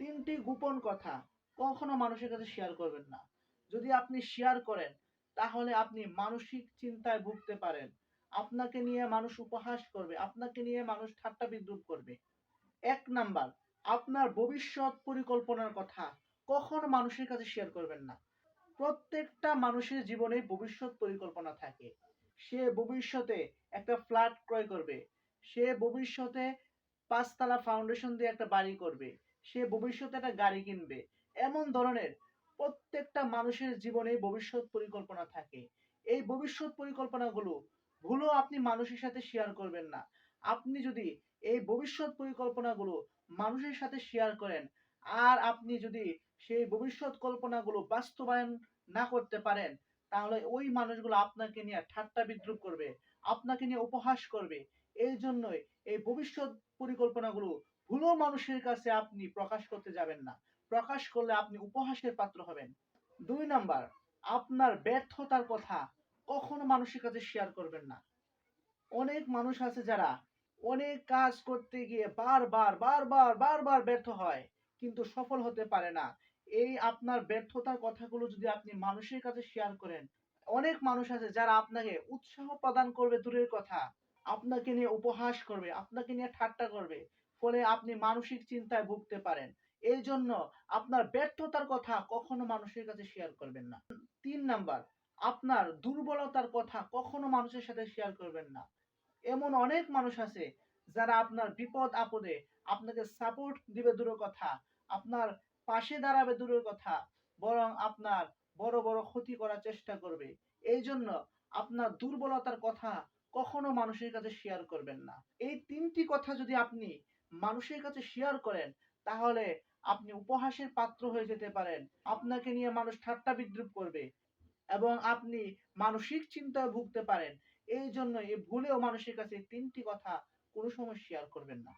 তিনটি গোপন কথা কখনো মানুষের কাছে শেয়ার করবেন না। যদি আপনি শেয়ার করেন, তাহলে আপনি মানসিক চিন্তায় ভুগতে পারেন। আপনাকে নিয়ে মানুষ উপহাস করবে, আপনাকে নিয়ে মানুষ ঠাট্টা বিদ্রুপ করবে। এক নাম্বার, আপনার ভবিষ্যৎ পরিকল্পনার কথা কখনো মানুষের কাছে শেয়ার করবেন না। প্রত্যেকটা মানুষের জীবনে ভবিষ্যৎ পরিকল্পনা থাকে। সে ভবিষ্যতে একটা ফ্ল্যাট ক্রয় করবে। সে ভবিষ্যতে পাঁচতলা ফাউন্ডেশন দিয়ে একটা বাড়ি করবে। সে ভবিষ্যতে একটা গাড়ি কিনবে। এমন ধরনের প্রত্যেকটা মানুষের জীবনে ভবিষ্যৎ পরিকল্পনা থাকে। এই ভবিষ্যৎ পরিকল্পনাগুলো ভুলও আপনি মানুষের সাথে শেয়ার করবেন না। আপনি যদি এই ভবিষ্যৎ পরিকল্পনাগুলো মানুষের সাথে শেয়ার করেন, আর আপনি যদি সেই ভবিষ্যৎ কল্পনাগুলো বাস্তবায়ন না করতে পারেন, তাহলে ওই মানুষগুলো আপনাকে নিয়ে ঠাট্টা বিদ্রুপ করবে, আপনাকে নিয়ে উপহাস করবে। এই জন্যই এই ভবিষ্যৎ পরিকল্পনাগুলো ভুলও মানুষের কাছে আপনি প্রকাশ করতে যাবেন না। প্রকাশ করলে আপনি উপহাসের পাত্র হবেন। দুই নাম্বার, আপনার ব্যর্থতার কথা কখনো মানুষের কাছে শেয়ার করবেন না। অনেক মানুষ আছে যারা অনেক কাজ করতে গিয়ে বারবার বারবার বারবার ব্যর্থ হয়, কিন্তু সফল হতে পারে না। এই আপনার ব্যর্থতার কথাগুলো যদি আপনি মানুষের কাছে শেয়ার করেন, অনেক মানুষ আছে যারা আপনাকে উৎসাহ প্রদান করবে দূরের কথা। আপনাকে নিয়ে উপহাস করবে, আপনাকে নিয়ে ঠাট্টা করবে, ফলে আপনি মানসিক চিন্তায় ভুগতে পারেন। এই জন্য আপনার ব্যর্থতার কথা কখনো মানুষের কাছে শেয়ার করবেন না। তিন নাম্বার, আপনার দুর্বলতার কথা কখনো মানুষের সাথে শেয়ার করবেন না। এমন অনেক মানুষ আছে যারা আপনার বিপদ আপদে আপনাকে সাপোর্ট দিবে দূরের কথা, আপনার পাশে দাঁড়াবে দূরের কথা, বরং আপনার বড় বড় ক্ষতি করার চেষ্টা করবে। এই জন্য আপনার দুর্বলতার কথা কখনো মানুষের কাছে শেয়ার করবেন না। এই তিনটি কথা যদি আপনি মানুষের কাছে শেয়ার করেন, তাহলে আপনি উপহাসের পাত্র হয়ে যেতে পারেন। আপনাকে নিয়ে মানুষ ঠাট্টা বিদ্রুপ করবে এবং আপনি মানসিক চিন্তায় ভুগতে পারেন। এই জন্য এই ভুলেও মানুষের কাছে তিনটি কথা কোনো সময় শেয়ার করবেন না।